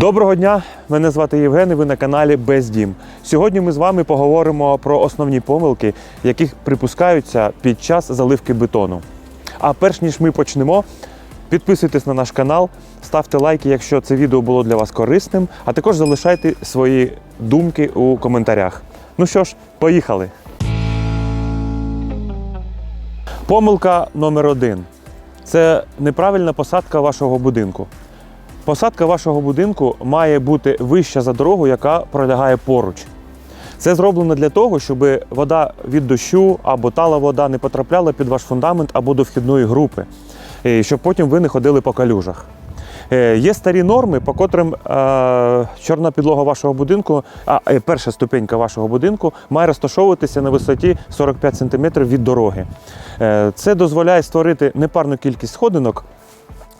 Доброго дня! Мене звати Євген і ви на каналі Бездім. Сьогодні ми з вами поговоримо про основні помилки, які припускаються під час заливки бетону. А перш ніж ми почнемо, підписуйтесь на наш канал, ставте лайки, якщо це відео було для вас корисним, а також залишайте свої думки у коментарях. Ну що ж, поїхали! Помилка номер один це неправильна посадка вашого будинку. Посадка вашого будинку має бути вища за дорогу, яка пролягає поруч. Це зроблено для того, щоб вода від дощу або тала вода не потрапляла під ваш фундамент або до вхідної групи, щоб потім ви не ходили по калюжах. Е, Є старі норми, по котрим е, чорна підлога вашого будинку, а е, перша ступенька вашого будинку має розташовуватися на висоті 45 см від дороги. Е, це дозволяє створити непарну кількість сходинок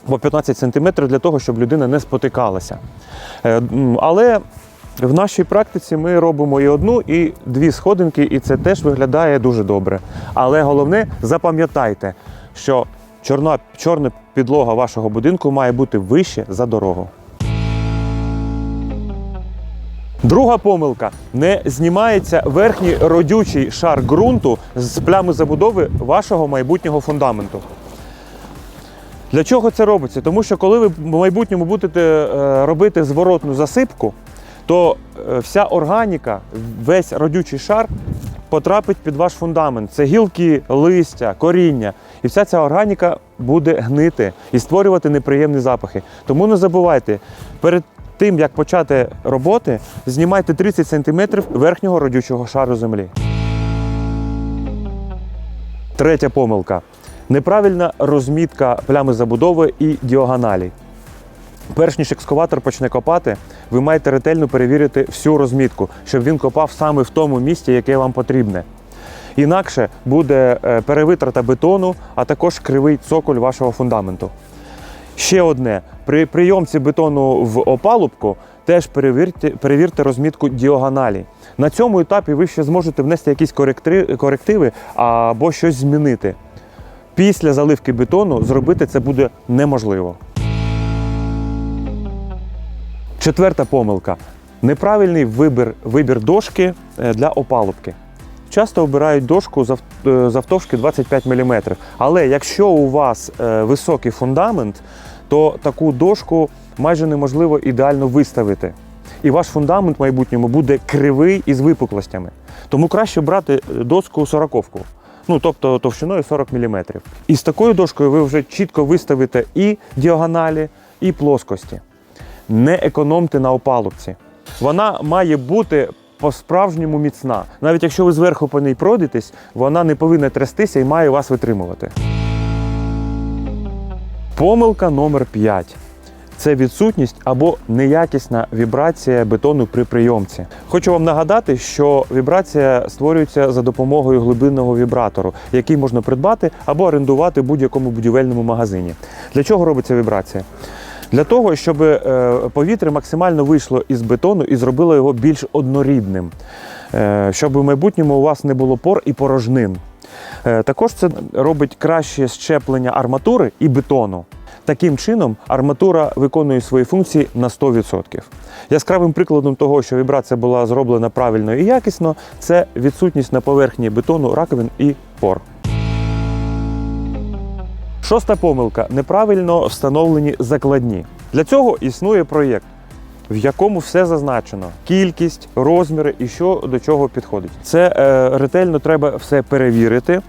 по 15 см для того, щоб людина не спотикалася. Е, Але в нашій практиці ми робимо і одну, і дві сходинки, і це теж виглядає дуже добре. Але головне, запам'ятайте, що чорна, чорна підлога вашого будинку має бути вище за дорогу. Друга помилка: не знімається верхній родючий шар ґрунту з плями забудови вашого майбутнього фундаменту. Для чого це робиться? Тому що коли ви в майбутньому будете е, робити зворотну засипку, то е, вся органіка, весь родючий шар потрапить під ваш фундамент. Це гілки, листя, коріння. І вся ця органіка буде гнити і створювати неприємні запахи. Тому не забувайте, перед тим як почати роботи, знімайте 30 см верхнього родючого шару землі. Третя помилка. Неправильна розмітка плями забудови і діагоналі. Перш ніж екскаватор почне копати, ви маєте ретельно перевірити всю розмітку, щоб він копав саме в тому місці, яке вам потрібне. Інакше буде е, перевитрата бетону, а також кривий цоколь вашого фундаменту. Ще одне: при прийомці бетону в опалубку теж перевірте, перевірте розмітку діагоналі. На цьому етапі ви ще зможете внести якісь корективи або щось змінити. Після заливки бетону зробити це буде неможливо. Четверта помилка неправильний вибір, вибір дошки е, для опалубки. Часто обирають дошку зав- е, завтовшки 25 мм. Але якщо у вас е, високий фундамент, то таку дошку майже неможливо ідеально виставити. І ваш фундамент в майбутньому буде кривий і з випуклостями. Тому краще брати доску 40 ну тобто товщиною 40 мм. І з такою дошкою ви вже чітко виставите і діагоналі, і плоскості. Не економте на опалубці. Вона має бути по-справжньому міцна. Навіть якщо ви зверху по ній пройдетесь, вона не повинна трястися і має вас витримувати. Помилка номер 5 це відсутність або неякісна вібрація бетону при прийомці. Хочу вам нагадати, що вібрація створюється за допомогою глибинного вібратору, який можна придбати або орендувати в будь-якому будівельному магазині. Для чого робиться вібрація? Для того, щоб е, повітря максимально вийшло із бетону і зробило його більш однорідним, Е, щоб в майбутньому у вас не було пор і порожнин. Е, Також це робить краще щеплення арматури і бетону. Таким чином, арматура виконує свої функції на 100%. Яскравим прикладом того, що вібрація була зроблена правильно і якісно, це відсутність на поверхні бетону раковин і пор. Шоста помилка неправильно встановлені закладні. Для цього існує проєкт, в якому все зазначено: кількість, розміри і що до чого підходить. Це е, ретельно треба все перевірити.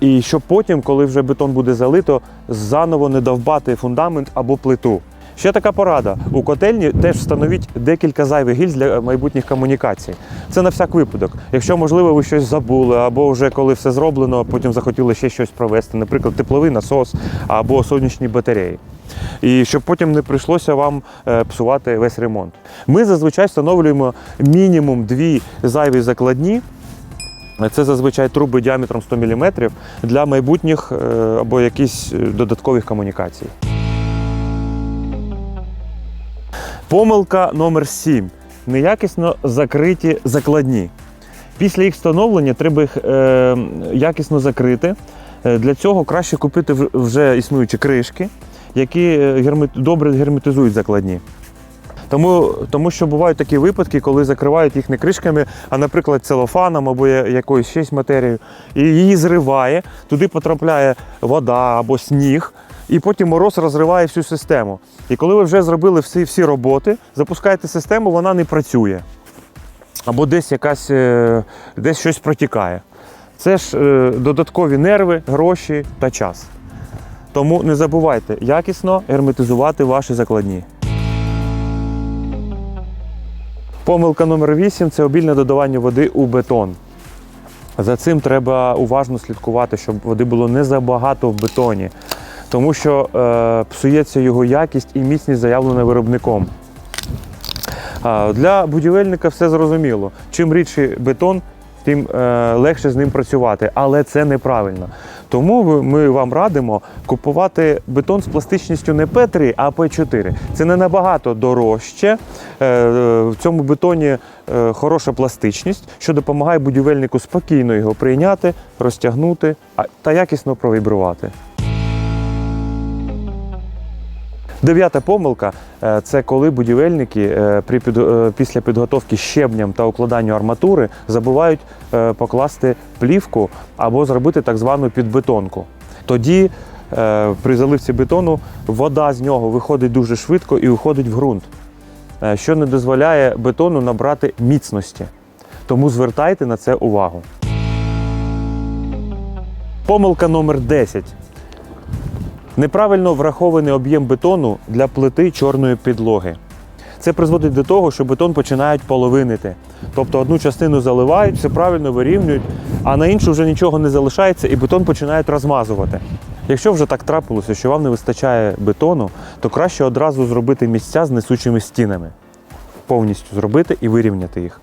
І щоб потім, коли вже бетон буде залито, заново не довбати фундамент або плиту. Ще така порада: у котельні теж встановіть декілька зайвих гільз для майбутніх комунікацій. Це на всяк випадок. Якщо, можливо, ви щось забули, або вже коли все зроблено, потім захотіли ще щось провести, наприклад, тепловий насос або сонячні батареї. І щоб потім не прийшлося вам е, псувати весь ремонт. Ми зазвичай встановлюємо мінімум дві зайві закладні. Це зазвичай труби діаметром 100 мм для майбутніх е, або якісь е, додаткових комунікацій. Помилка номер 7. Неякісно закриті закладні. Після їх встановлення треба їх е, якісно закрити. Е, Для цього краще купити вже існуючі кришки, які гермет- добре герметизують закладні. Тому, тому що бувають такі випадки, коли закривають їх не кришками, а, наприклад, целофаном або якоюсь щось матерією, і її зриває, туди потрапляє вода або сніг, і потім мороз розриває всю систему. І коли ви вже зробили всі, всі роботи, запускаєте систему, вона не працює. Або десь якась е, десь щось протікає. Це ж е, додаткові нерви, гроші та час. Тому не забувайте якісно герметизувати ваші закладні. Помилка номер 8 це обільне додавання води у бетон. За цим треба уважно слідкувати, щоб води було не забагато в бетоні, тому що е, псується його якість і міцність заявлена виробником. А, Для будівельника все зрозуміло. Чим рідший бетон, тим е, легше з ним працювати, але це неправильно. Тому ми вам радимо купувати бетон з пластичністю не П3, а П4. Це не набагато дорожче. Е, е, В цьому бетоні е, хороша пластичність, що допомагає будівельнику спокійно його прийняти, розтягнути та якісно провібрувати. Дев'ята помилка е, це коли будівельники е, при е, після підготовки щебням та укладанню арматури забувають покласти плівку або зробити так звану підбетонку. Тоді при заливці бетону вода з нього виходить дуже швидко і уходить в ґрунт, що не дозволяє бетону набрати міцності. Тому звертайте на це увагу. Помилка номер 10. Неправильно врахований об'єм бетону для плити чорної підлоги. Це призводить до того, що бетон починають половинити. Тобто одну частину заливають, все правильно вирівнюють, а на іншу вже нічого не залишається і бетон починають розмазувати. Якщо вже так трапилося, що вам не вистачає бетону, то краще одразу зробити місця з несучими стінами. Повністю зробити і вирівняти їх.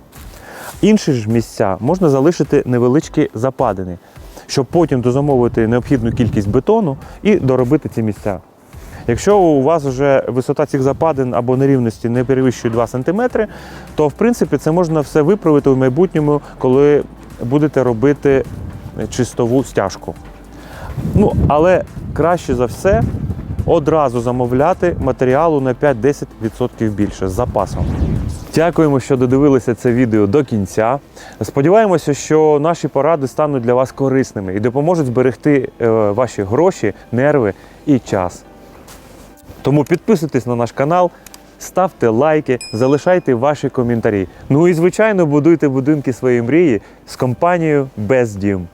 Інші ж місця можна залишити невеличкі западини, щоб потім дозамовити необхідну кількість бетону і доробити ці місця. Якщо у вас вже висота цих западин або нерівності не перевищує 2 см, то в принципі це можна все виправити в майбутньому, коли будете робити чистову стяжку. Ну, але краще за все одразу замовляти матеріалу на 5-10% більше з запасом. Дякуємо, що додивилися це відео до кінця. Сподіваємося, що наші поради стануть для вас корисними і допоможуть зберегти е, ваші гроші, нерви і час. Тому підписуйтесь на наш канал, ставте лайки, залишайте ваші коментарі. Ну і звичайно, будуйте будинки своєї мрії з компанією Бездім.